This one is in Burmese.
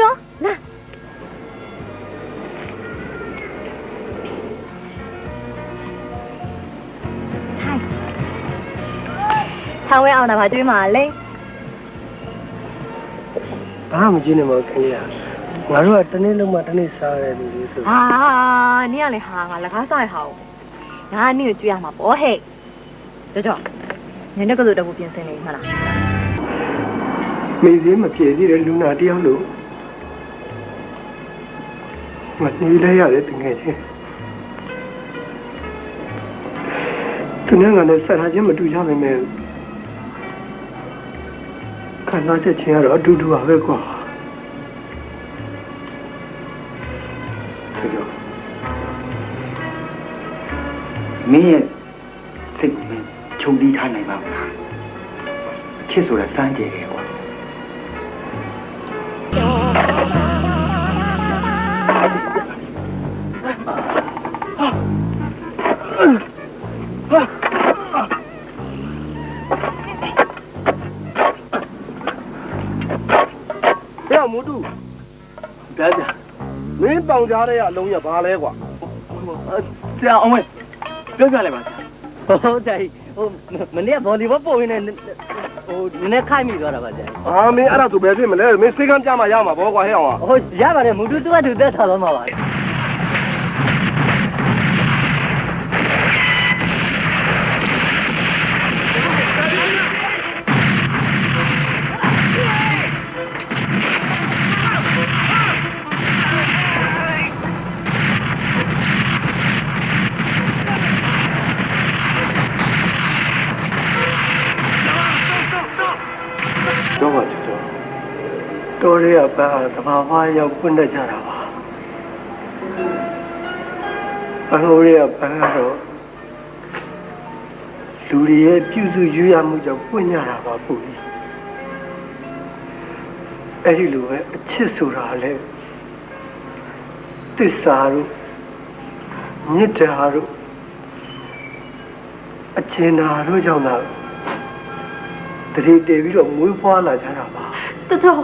ကျော်ကျော်လာထိုင်ထောင်းဝဲအောင်တာပါတွေးမှာလေဘာမှမကြည့်နေမခင်ဗျာငါတို့ကတနေ့လုံးမှတနေ့စားရတယ်လူတွေဆိုဟာနင်ကလေဟာငါလက်ကားစားရဟာငါနင့်ကိုကြွေးရမှာပေါ့ဟဲ့ကျော်ကျော်နင်တို့ကလေးတော့ပြင်ဆင်နေမှာလားမိသေးမပြေသေးတဲ့လူနာတယောက်လို့ မနေလဲရတယ်တကယ်ချင်းသူနဲ့ငါနဲ့ဆက်ထားခြင်းမတူကြပါနဲ့ခံစားချက်ချင်းကတော့အတူတူပါပဲကွာဆိုတော့မင်းရဲ့စိတ်ကိုမင်းခြုံတီးထားနိုင်ပါမလားအချစ်ဆိုတာစမ်းကြယ်တယ် ဟဲ့မူတူ။ဒါကြ။မင်းတောင်ကြားတဲ့အလုံးရဘာလဲကွာဆရာအောင်ဝဲပြောပြလိုက်ပါဆရာဟုတ်တယ်ဟိုမနေ့ကဗော်လီဘောပို့ရင်းနဲ့ဟိုနည်းနည်းခိုက်မိသွားတာပါဗျာ။ဟာမင်းအဲ့ဒါဆိုဘယ်ဖြစ်မလဲ။မင်းစိတ်ကမ်းကြမှာရမှာဘောကွာဟဲ့အောင်ကဟိုရပါတယ်မူတူတူကတူတက်ထားတော့မှာပါ။ တော့ပါချစ်တော့။တော်ရဲကပန်းအားတဘာဝရောက်ပွင့်တတ်ကြတာပါ။ဘန်လိုရဲကပန်းကတော့လူတွေရဲ့ပြုစုရွရမှုကြောင့်ပွင့်ကြတာပါပူကြီး။အဲ့ဒီလိုပဲအချစ်ဆိုတာလေတစ္ဆာတို့မေတ္တာတို့အကျဉ်းနာတို့ကြောင့်သာ တတိတည်ပြီးတော့မွေးဖွားလာကြတာပါကျော်ကျော်